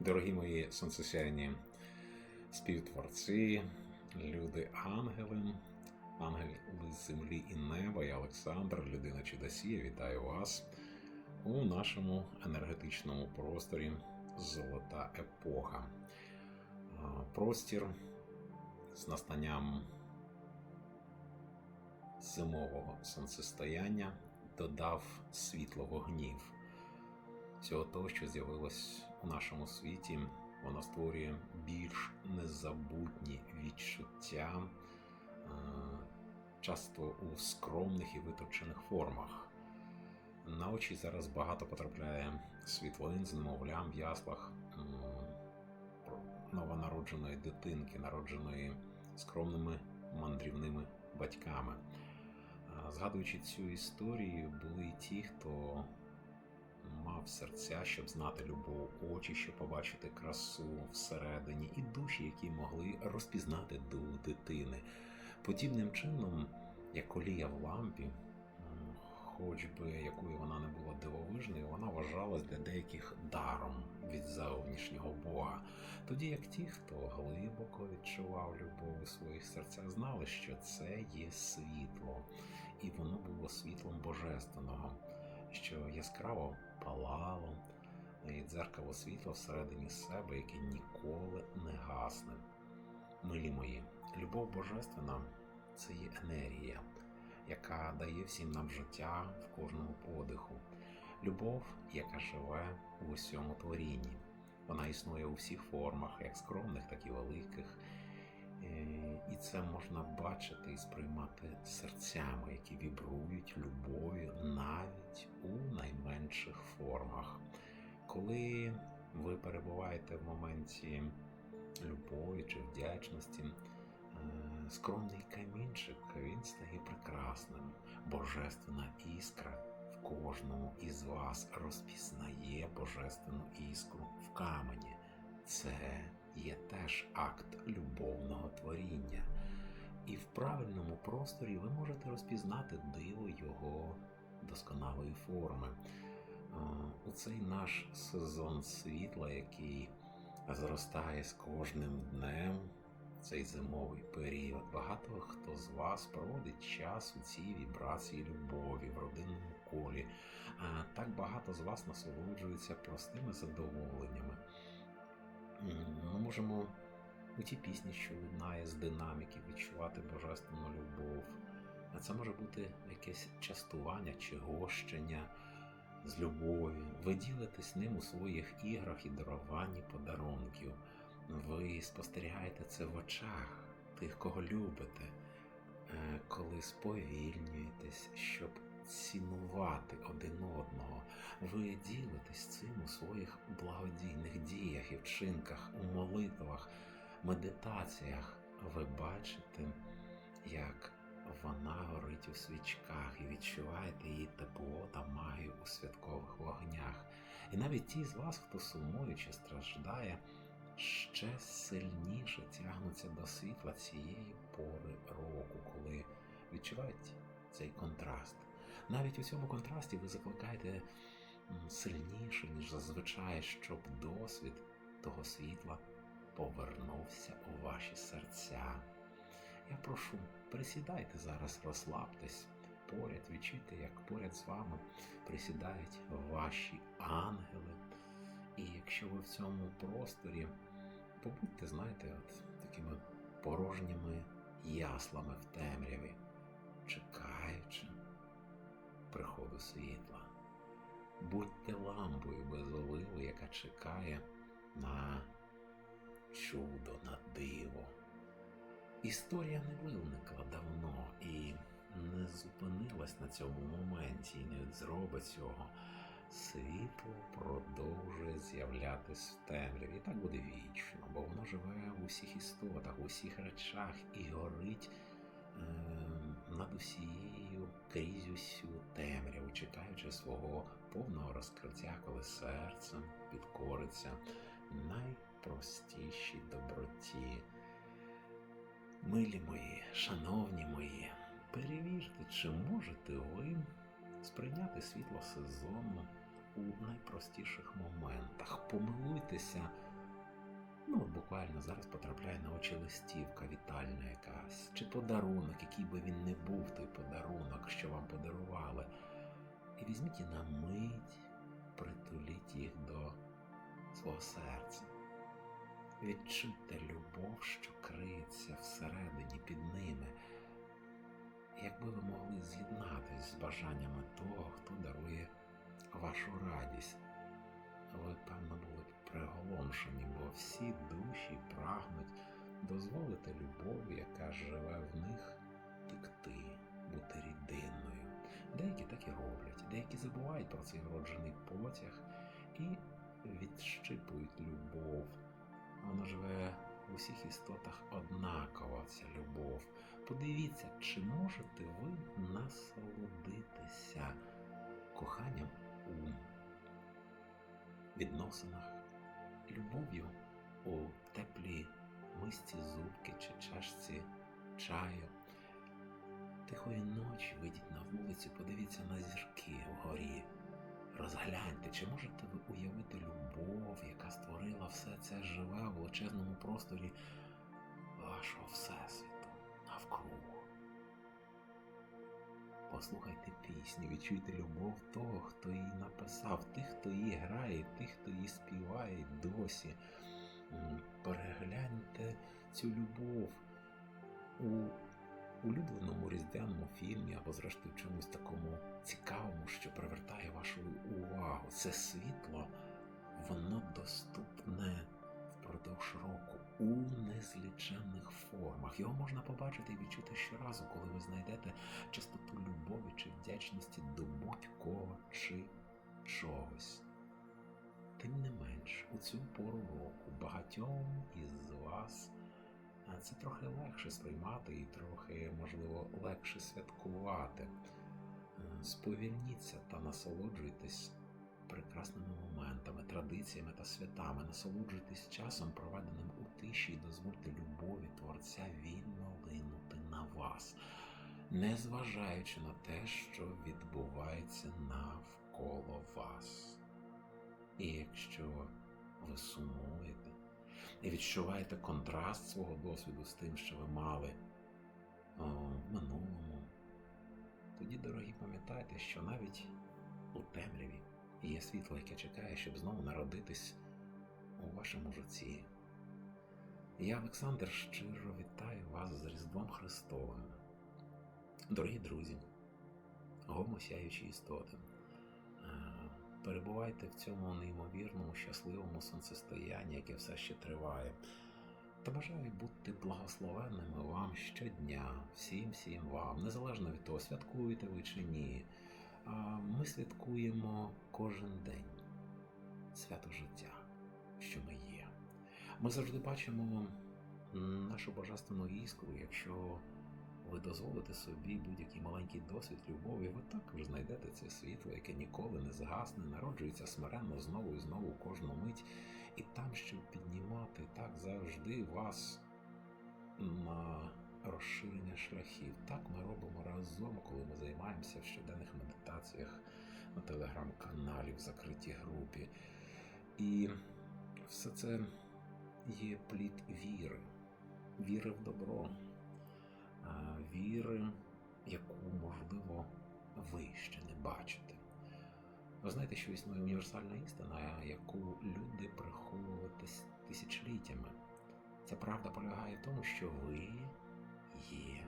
Дорогі мої сонцесяйні співтворці, люди ангели, ангели землі і неба, я Олександр, людина чудосія, вітаю вас у нашому енергетичному просторі Золота епоха. Простір з настанням зимового сонцестояння додав світло вогнів всього того, що з'явилось у нашому світі, воно створює більш незабутні відчуття, е, часто у скромних і виточених формах. На очі зараз багато потрапляє світлин з немовлям в яслах новонародженої дитинки, народженої скромними мандрівними батьками. Е, Згадуючи цю історію, були й ті, хто мав серця, щоб знати любов, очі, щоб побачити красу всередині, і душі, які могли розпізнати дух дитини. Подібним чином, як олія в лампі, хоч би якою вона не була дивовижною, вона вважалась для деяких даром від зовнішнього Бога. Тоді як ті, хто глибоко відчував любов у своїх серцях, знали, що це є світло, і воно було світлом божественного що яскраво палало, і дзеркало світла всередині себе, яке ніколи не гасне. Милі мої, любов божественна це є енергія, яка дає всім нам життя в кожному подиху. Любов, яка живе у усьому творінні. Вона існує у всіх формах, як скромних, так і великих. І це можна бачити і сприймати серцями, які вібрують любов'ю навіть у найменших формах. Коли ви перебуваєте в моменті любові чи вдячності, е, скромний камінчик він стає прекрасним, божественна іскра в кожному із вас розпізнає божественну іскру в камені. Це є теж акт любовного творіння. І в правильному просторі ви можете розпізнати диво його досконалої форми. Е, У цей наш сезон світла, який зростає з кожним днем, цей зимовий період, багато хто з вас проводить час у цій вібрації любові в родинному колі. А Так багато з вас насолоджуються простими задоволеннями. М, Ми можемо у тій пісні, що лунає з динаміки, відчувати божественну любов. А це може бути якесь частування чи гощення з любові. Ви ділитесь ним у своїх іграх і даруванні подарунків. Ви спостерігаєте це в очах тих, кого любите, Е, коли сповільнюєтесь, щоб цінувати один одного. Ви ділитесь цим у своїх благодійних діях і вчинках, у молитвах, медитаціях. Ви бачите, як вона горить у свічках і відчуваєте її тепло та магію у святкових вогнях. І навіть ті з вас, хто сумує чи страждає, ще сильніше тягнуться до світла цієї пори року, коли відчувають цей контраст. Навіть у цьому контрасті ви закликаєте сильніше, ніж зазвичай, щоб досвід того світла повернувся у ваші серця. Я прошу, присідайте зараз, розслабтесь поряд, відчуйте, як поряд з вами присідають ваші ангели. І якщо ви в цьому просторі, побудьте, знаєте, от такими порожніми яслами в темряві, чекаючи приходу світла. Будьте лампою без оливи, яка чекає на чудо, на диво. Історія не виникла давно і не зупинилась на цьому моменті і не зробить цього. Світло продовжує з'являтись в темряві. І так буде вічно, бо воно живе в усіх істотах, в усіх речах і горить е, над усією крізь усю темряву, чекаючи свого повного розкриття, коли серцем підкориться найпростішій доброті. Милі мої, шановні мої, перевірте, чи можете ви сприйняти світло сезону у найпростіших моментах. Помилуйтеся Ну, буквально зараз потрапляє на очі листівка вітальна якась, чи подарунок, який би він не був, той подарунок, що вам подарували. І візьміть і на мить притуліть їх до свого серця. Відчуйте любов, що криється всередині під ними. Якби ви могли з'єднатись з бажаннями того, хто дарує вашу радість, ви, певно, були б приголомшені, бо всі душі прагнуть дозволити любові, яка живе в них, текти, бути рідинною. Деякі так і роблять, деякі забувають про цей вроджений потяг і відщипують любов. Вона живе в усіх істотах однакова ця любов. Подивіться, чи можете ви насолодитися коханням у відносинах, любов'ю у теплій мисці зубки чи чашці чаю. Тихої ночі вийдіть на вулицю, подивіться на зірки вгорі. Розгляньте, чи можете ви уявити любов, яка створила все це живе в величезному просторі вашого всесвіту навкруг. Послухайте пісню, відчуйте любов того, хто її написав, тих, хто її грає, тих, хто її співає досі. Перегляньте цю любов у улюбленому різдвяному фільмі або, зрештою, чомусь такому цікавому, що привертає вашу увагу. Це світло, воно доступне впродовж року у незліченних формах. Його можна побачити і відчути щоразу, коли ви знайдете частоту любові чи вдячності до будь-кого чи чогось. Тим не менш, у цю пору року багатьом із вас це трохи легше сприймати і трохи, можливо, легше святкувати. Сповільніться та насолоджуйтесь прекрасними моментами, традиціями та святами, насолоджуйтесь часом, проведеним у тиші, і дозвольте любові Творця вільно линути на вас, незважаючи на те, що відбувається навколо вас. І якщо ви сумуєте, і відчуваєте контраст свого досвіду з тим, що ви мали о, в минулому. Тоді, дорогі, пам'ятайте, що навіть у темряві є світло, яке чекає, щоб знову народитись у вашому житті. Я, Олександр, щиро вітаю вас з Різдвом Христовим. Дорогі друзі, гомосяючі істоти. Е, перебувайте в цьому неймовірному щасливому сонцестоянні, яке все ще триває. Та бажаю бути благословенними вам щодня, всім всім вам, незалежно від того, святкуєте ви чи ні. Ми святкуємо кожен день свято життя, що ми є. Ми завжди бачимо нашу божественну іскру, якщо ви дозволите собі будь-який маленький досвід любові, ви також знайдете це світло, яке ніколи не згасне, народжується смиренно знову і знову кожну мить, і там, щоб піднімати так завжди вас на розширення шляхів. Так ми робимо разом, коли ми займаємося в щоденних медитаціях на телеграм-каналі, в закритій групі. І все це є плід віри, віри в добро віри, яку, можливо, ви ще не бачите. Ви знаєте, що існує універсальна істина, яку люди приховували тисячоліттями. Ця правда полягає в тому, що ви є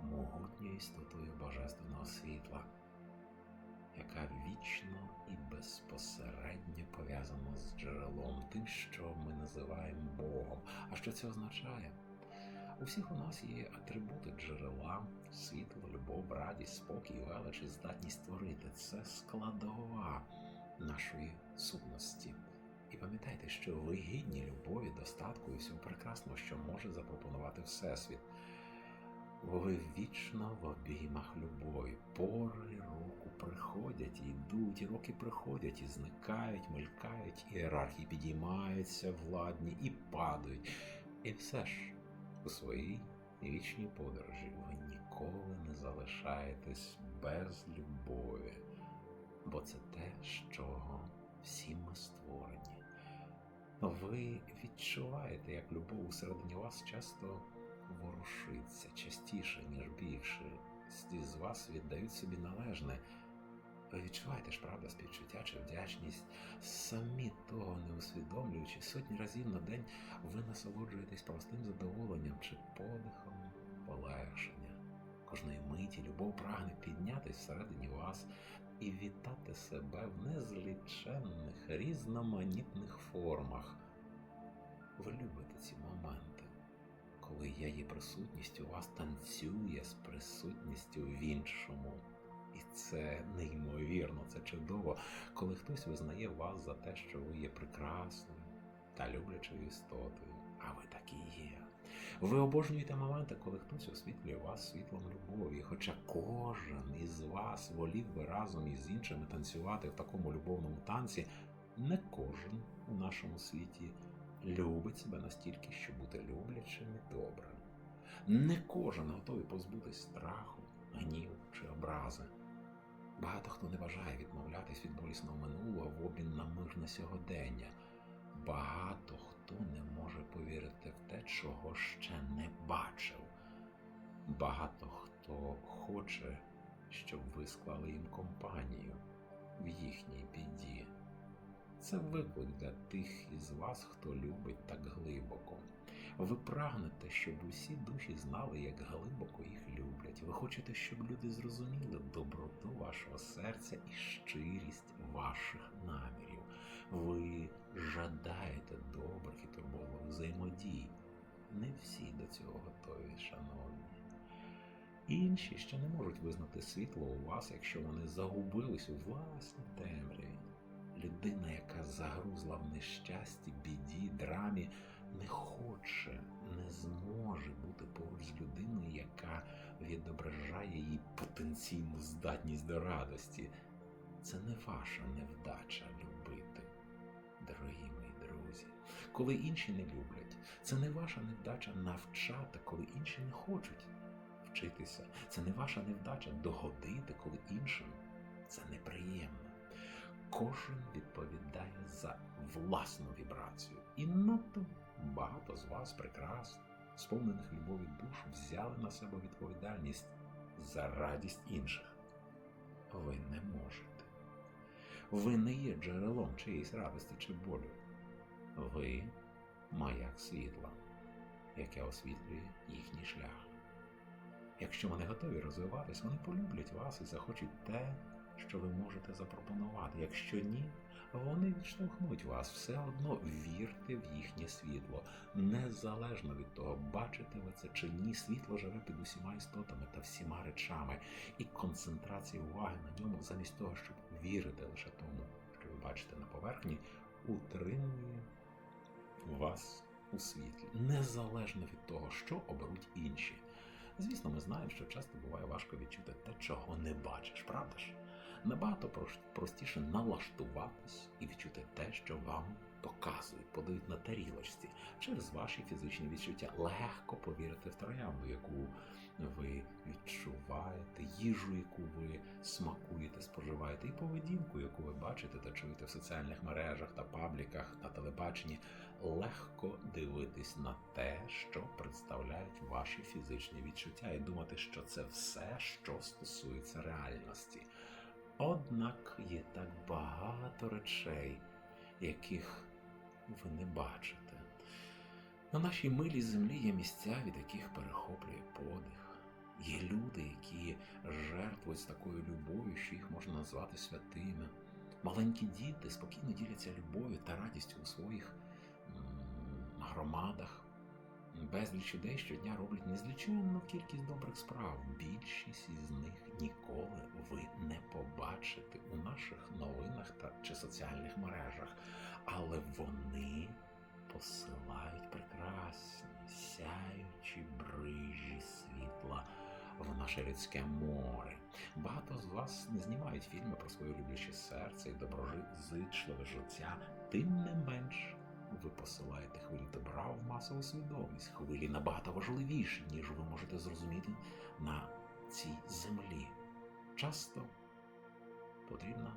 могутньою істотою Божественного світла, яка вічно і безпосередньо пов'язана з джерелом, тим, що ми називаємо Богом. А що це означає? У всіх у нас є атрибути джерела, світло, любов, радість, спокій, велич і здатність створити. Це складова нашої сутності. І пам'ятайте, що ви гідні любові, достатку і всього прекрасного, що може запропонувати Всесвіт. Ви вічно в обіймах любові. Пори року приходять і йдуть, і роки приходять і зникають, мелькають, ієрархії підіймаються владні і падають. І все ж у своїй вічній подорожі ви ніколи не залишаєтесь без любові, бо це те, з чого всі ми створені. Ви відчуваєте, як любов усередині вас часто ворушиться частіше, ніж більше. З вас віддають собі належне. Ви відчуваєте ж, правда, співчуття чи вдячність, самі того не усвідомлюючи, сотні разів на день ви насолоджуєтесь простим задоволенням чи подихом полегшення. Кожної миті любов прагне піднятись всередині вас і вітати себе в незліченних різноманітних формах. Ви любите ці моменти, коли я є у вас танцює з присутністю в іншому. І це неймовірно, це чудово, коли хтось визнає вас за те, що ви є прекрасною та люблячою істотою, а ви такі є. Ви обожнюєте моменти, коли хтось освітлює вас світлом любові, хоча кожен із вас волів би разом із іншими танцювати в такому любовному танці, не кожен у нашому світі любить себе настільки, щоб бути люблячим і добрим. Не кожен готовий позбутись страху, гніву чи образи. Багато хто не бажає відмовлятись від болісного минулого в обмін на мирне сьогодення. Багато хто не може повірити в те, чого ще не бачив. Багато хто хоче, щоб ви склали їм компанію в їхній біді. Це виклик для тих із вас, хто любить так глибоко. Ви прагнете, щоб усі душі знали, як глибоко їх люблять. Ви хочете, щоб люди зрозуміли доброту вашого серця і щирість ваших намірів. Ви жадаєте добрих і турботливих взаємодій. Не всі до цього готові, шановні. Інші ще не можуть визнати світло у вас, якщо вони загубились у власній темряві. Людина, яка загрузла в нещасті, біді, драмі, не хоче, не зможе бути поруч з людиною, яка відображає її потенційну здатність до радості. Це не ваша невдача любити, дорогі мої друзі. Коли інші не люблять, це не ваша невдача навчати, коли інші не хочуть вчитися. Це не ваша невдача догодити, коли іншим це неприємно. Кожен відповідає за власну вібрацію. І надто багато з вас прекрасно, сповнених любові душ, взяли на себе відповідальність за радість інших. Ви не можете. Ви не є джерелом чиєїсь радості чи болю. Ви маяк світла, яке освітлює їхній шлях. Якщо вони готові розвиватись, вони полюблять вас і захочуть те, що ви можете запропонувати. Якщо ні, вони відштовхнуть вас. Все одно вірте в їхнє світло. Незалежно від того, бачите ви це чи ні, світло живе під усіма істотами та всіма речами, і концентрація уваги на ньому, замість того, щоб вірити лише тому, що ви бачите на поверхні, утримує вас у світлі, незалежно від того, що оберуть інші. Звісно, ми знаємо, що часто буває важко відчути те, чого не бачиш, правда ж? Набагато простіше налаштуватись і відчути те, що вам показують, подають на тарілочці через ваші фізичні відчуття. Легко повірити в троянду, яку ви відчуваєте, їжу, яку ви смакуєте, споживаєте, і поведінку, яку ви бачите та чуєте в соціальних мережах та пабліках на телебаченні. Легко дивитись на те, що представляють ваші фізичні відчуття, і думати, що це все, що стосується реальності. Однак є так багато речей, яких ви не бачите. На нашій милій землі є місця, від яких перехоплює подих. Є люди, які жертвують з такою любов'ю, що їх можна назвати святими. Маленькі діти спокійно діляться любов'ю та радістю у своїх громадах. Безліч людей щодня роблять незліченну кількість добрих справ. Більшість із них ніколи ви не побачите у наших новинах та чи соціальних мережах, але вони посилають прекрасні, сяючі брижі світла в наше людське море. Багато з вас не знімають фільми про своє любляче серце і доброзичливе життя, тим не менш ви посилаєте хвилі добра в масову свідомість, хвилі набагато важливіші, ніж ви можете зрозуміти на цій землі. Часто потрібна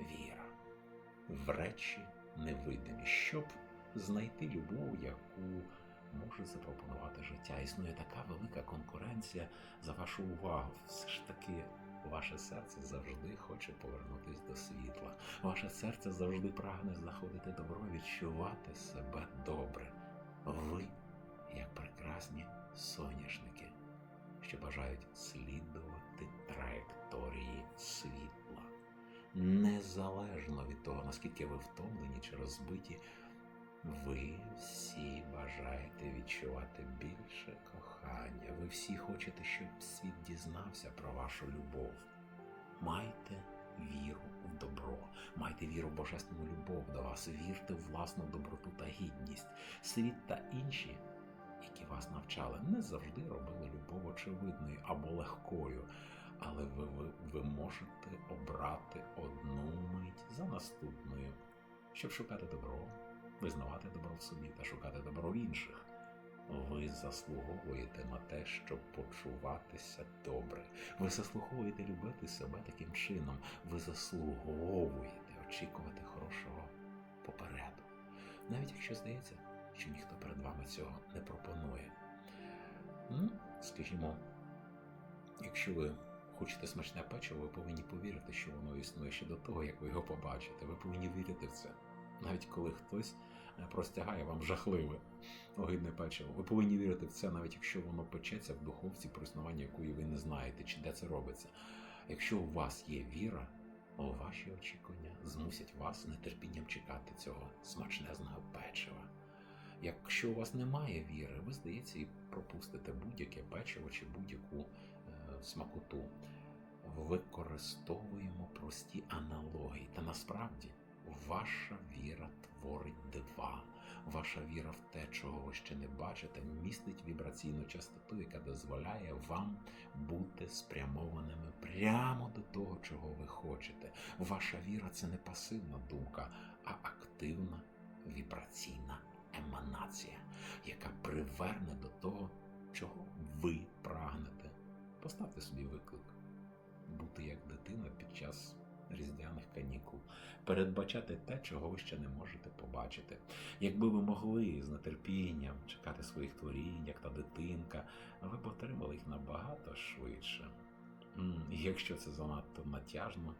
віра в речі невидимі, щоб знайти любов, яку може запропонувати життя. Існує така велика конкуренція за вашу увагу. Все ж таки, ваше серце завжди хоче повернутися до світла. Ваше серце завжди прагне знаходити відчувати себе добре. Ви, як прекрасні соняшники, що бажають слідувати траєкторії світла. Незалежно від того, наскільки ви втомлені чи розбиті, ви всі бажаєте відчувати більше кохання. Ви всі хочете, щоб світ дізнався про вашу любов. Майте віру в добро, майте віру в божественну любов до вас, вірте в власну доброту та гідність. Світ та інші, які вас навчали, не завжди робили любов очевидною або легкою. Але ви, ви, ви можете обрати одну мить за наступною, щоб шукати добро, визнавати добро в собі та шукати добро в інших. Ви заслуговуєте на те, щоб почуватися добре. Ви заслуговуєте любити себе таким чином. Ви заслуговуєте очікувати хорошого попереду. Навіть якщо здається, що ніхто перед вами цього не пропонує. Ну, скажімо, якщо ви хочете смачне печиво, ви повинні повірити, що воно існує ще до того, як ви його побачите. Ви повинні вірити в це. Навіть коли хтось простягає вам жахливе, огидне печиво. Ви повинні вірити в це, навіть якщо воно печеться в духовці, про існування якої ви не знаєте, чи де це робиться. Якщо у вас є віра, ваші очікування змусять вас нетерпінням чекати цього смачнезного печива. Якщо у вас немає віри, ви, здається, і пропустите будь-яке печиво чи будь-яку е, смакоту. Використовуємо прості аналогії. Та насправді ваша віра творить. Ваша віра в те, чого ви ще не бачите, містить вібраційну частоту, яка дозволяє вам бути спрямованими прямо до того, чого ви хочете. Ваша віра це не пасивна думка, а активна вібраційна еманація, яка приверне до того, чого ви прагнете. Поставте собі виклик бути як дитина під час різдвяних канікул, передбачати те, чого ви ще не можете побачити. Якби ви могли з нетерпінням чекати своїх творінь, як та дитинка, ви б отримали їх набагато швидше. І Якщо це занадто натяжно,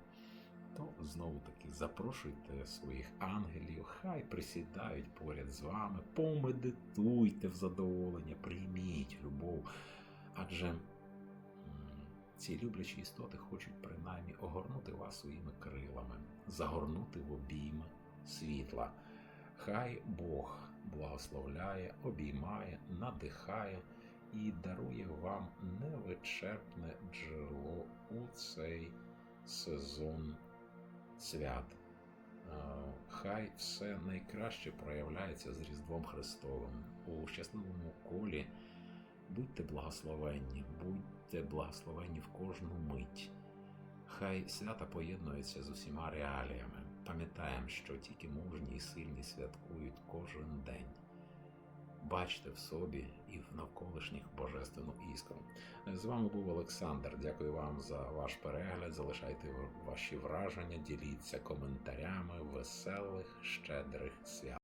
то знову таки запрошуйте своїх ангелів, хай присідають поряд з вами, помедитуйте в задоволення, прийміть любов. Адже ці люблячі істоти хочуть принаймні огорнути вас своїми крилами, загорнути в обійми світла. Хай Бог благословляє, обіймає, надихає і дарує вам невичерпне джерело у цей сезон свят. Е, Хай все найкраще проявляється з Різдвом Христовим у щасливому колі. Будьте благословенні, будьте благословенні в кожну мить. Хай свята поєднуються з усіма реаліями. Пам'ятаємо, що тільки мужні і сильні святкують кожен день. Бачте в собі і в навколишніх божественну іскру. З вами був Олександр. Дякую вам за ваш перегляд. Залишайте ваші враження, діліться коментарями веселих, щедрих свят.